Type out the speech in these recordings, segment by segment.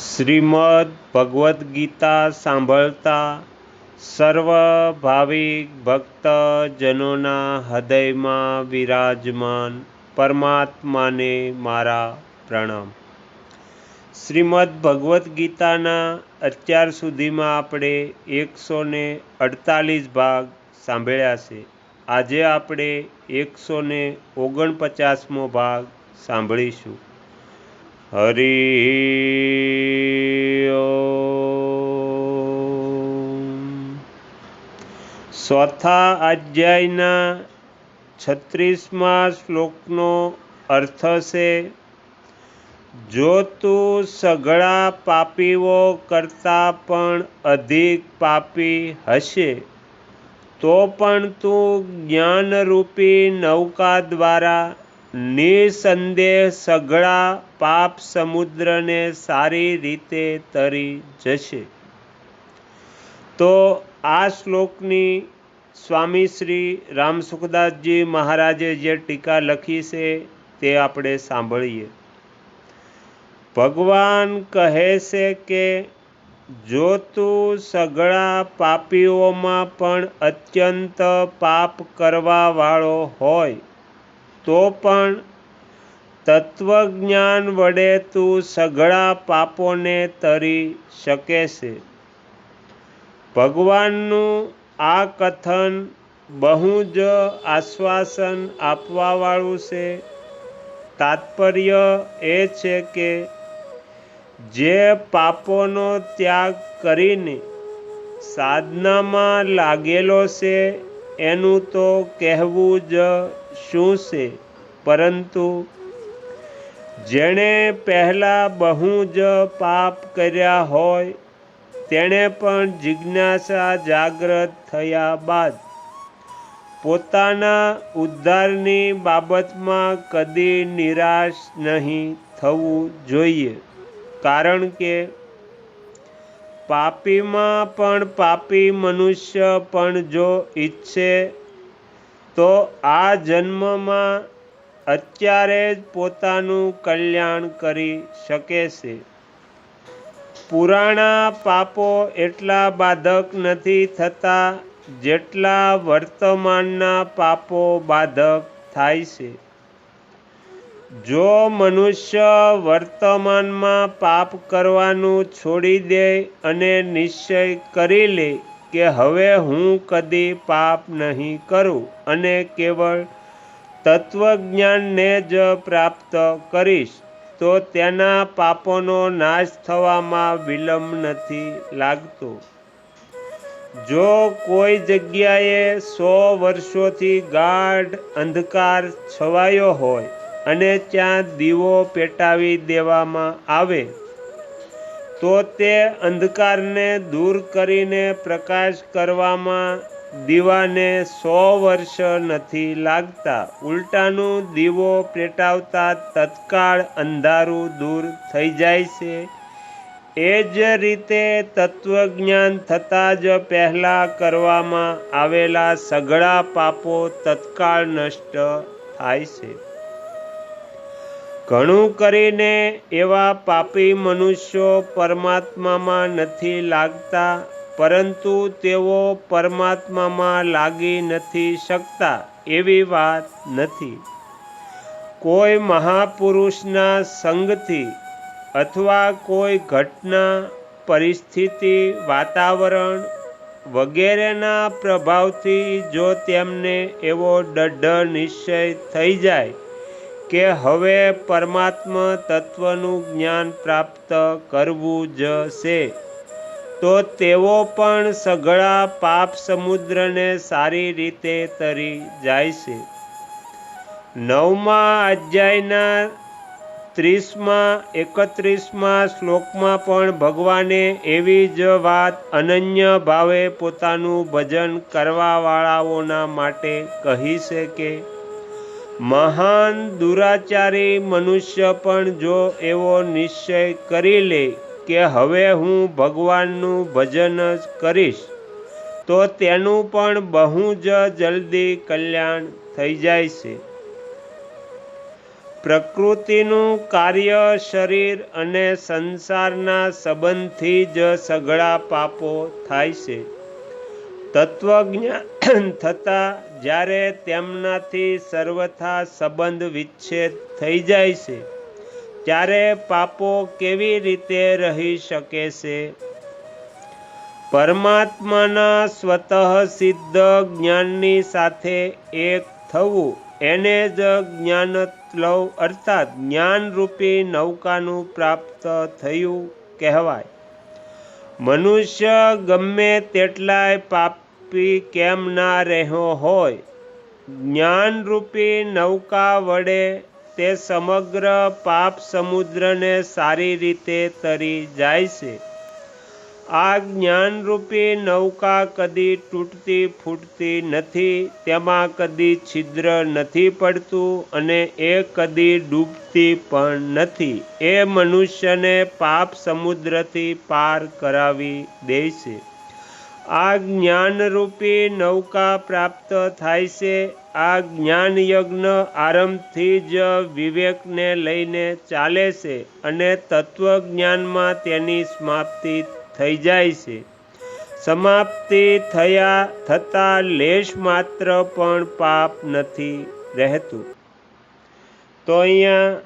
શ્રીમદ્ ભગવદ્ ગીતા સાંભળતા સર્વ ભાવિક ભક્તજનોના હૃદયમાં વિરાજમાન પરમાત્માને મારા પ્રણામ. શ્રીમદ્ ભગવદ્ ગીતાના અત્યાર સુધીમાં આપણે એકસો ને અડતાલીસ ભાગ સાંભળ્યા છે. આજે આપણે એકસો ને ઓગણપચાસમો ભાગ સાંભળીશું. હરિ ચોથા અધ્યાયના છત્રીસમાં શ્લોકનો અર્થ છે, જો તું સઘળા પાપીઓ કરતાં પણ અધિક પાપી હશે, તો પણ તું જ્ઞાનરૂપી નૌકા દ્વારા નિસંદેહ સઘળા પાપ સમુદ્રને સારી રીતે તરી જશે. તો આ શ્લોકની સ્વામી શ્રી રામસુખદાસજી મહારાજે જે ટીકા લખી છે તે આપણે સાંભળીએ. ભગવાન કહે છે કે, જો તું સઘળા પાપીઓમાં પણ અત્યંત પાપ કરવાવાળો હોય તો પણ તત્વજ્ઞાન વડે તું સઘળા પાપોને તરી શકે છે. ભગવાનનું આ કથન બહુ જ આશ્વાસન આપવાવાળું છે. તાત્પર્ય એ છે કે જે પાપોનો ત્યાગ કરીને સાધનામાં લાગેલો છે એનું તો કહેવું જ શું છે? પરંતુ જેણે પહેલાં બહુ જ પાપ કર્યા હોય, તેણે પણ જિજ્ઞાસા જાગ્રત થયા બાદ પોતાના ઉદ્ધારની બાબતમાં કદી નિરાશ નહીં થવું જોઈએ. કારણ કે પાપીમાં પણ પાપી મનુષ્ય પણ જો ઈચ્છે તો આ જન્મમાં અત્યારે જ પોતાનું કલ્યાણ કરી શકે છે. પુરાણા પાપો એટલા બાધક નથી થતા જેટલા વર્તમાનના પાપો બાધક થાય છે. જો મનુષ્ય વર્તમાનમાં પાપ કરવાનું છોડી દે અને નિશ્ચય કરી લે કે હવે હું કદી પાપ નહીં કરું અને કેવળ તત્વજ્ઞાનને જ પ્રાપ્ત કરીશ, તો તેના પાપોનો નાશ થવામાં વિલંબ નથી લાગતો. જો કોઈ જગ્યાએ સો વર્ષોથી ગાઢ અંધકાર છવાયો હોય અને ત્યાં દીવો પેટાવી દેવામાં આવે તો તે અંધકારને દૂર કરીને પ્રકાશ કરવામાં દીવાને સો વર્ષ નથી લાગતા. ઉલટાનું દીવો પેટાવતા તત્કાળ અંધારું દૂર થઈ જાય છે. એ જ રીતે તત્વજ્ઞાન થતાં જ પહેલાં કરવામાં આવેલા સઘળા પાપો તત્કાળ નષ્ટ થાય છે. ઘણું કરીને એવા પાપી મનુષ્યો પરમાત્મામાં નથી લાગતા, પરંતુ તેઓ પરમાત્મામાં લાગી નથી શકતા એવી વાત નથી. કોઈ મહાપુરુષના સંગથી અથવા કોઈ ઘટના, પરિસ્થિતિ, વાતાવરણ વગેરેના પ્રભાવથી જો તેમને એવો દઢ નિશ્ચય થઈ જાય કે હવે પરમાત્મા તત્વનું જ્ઞાન પ્રાપ્ત કરવું જ છે. તો તેઓ પણ સઘળા પાપ સમુદ્રને સારી રીતે તરી જાય છે. નવમા અધ્યાયના ત્રીસમાં, એકત્રીસમાં શ્લોકમાં પણ ભગવાને એવી જ વાત અનન્ય ભાવે પોતાનું ભજન કરવાવાળાઓના માટે કહી છે કે મહાન દુરાચારી મનુષ્ય પણ જો એવો નિશ્ચય કરી લે કે હવે હું ભગવાનનું ભજન જ કરીશ, તો તેનું પણ બહુ જ જલ્દી કલ્યાણ થઈ જાય છે. પ્રકૃતિનું કાર્ય શરીર અને સંસારના સંબંધથી જ સઘળા પાપો થાય છે. તત્વજ્ઞાન થતાં જ્યારે તેમનાથી સર્વથા સંબંધ વિચ્છેદ થઈ જાય છે, ત્યારે પાપો કેવી રીતે રહી શકે છે? પરમાત્માના સ્વતઃ સિદ્ધ જ્ઞાનની સાથે એક થવું એને જ જ્ઞાનત્લવ અર્થાત જ્ઞાનરૂપી નૌકાનું પ્રાપ્ત થયું કહેવાય. મનુષ્ય ગમે તેટલાય પાપી કેમ ના રહ્યો હોય? જ્ઞાનરૂપી નૌકા વડે તે સમગ્ર પાપ સમુદ્રને સારી રીતે તરી જાય છે. આ જ્ઞાનરૂપી નૌકા કદી તૂટતી ફૂટતી નથી, તેમાં કદી છિદ્ર નથી પડતું અને એ કદી ડૂબતી પણ નથી. એ મનુષ્યને પાપ સમુદ્રથી પાર કરાવી દે છે. આ જ્ઞાનરૂપી નૌકા પ્રાપ્ત થાય છે. આ જ્ઞાન યજ્ઞ આરંભથી જ વિવેકને લઈને ચાલે છે અને તત્વજ્ઞાનમાં તેની સમાપ્તિ થઈ જાય છે. સમાપ્તિ થયા થતાં લેશ માત્ર પણ પાપ નથી રહેતું. તો અહીંયા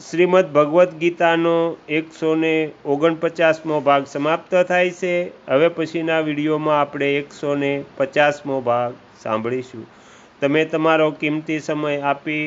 શ્રીમદ ભગવદ્ ગીતાનો એકસો ને ઓગણપચાસમો ભાગ સમાપ્ત થાય છે. હવે પછીના વિડીયોમાં આપણે એકસો ને પચાસમો ભાગ સાંભળીશું. તમે તમારો કિંમતી સમય આપી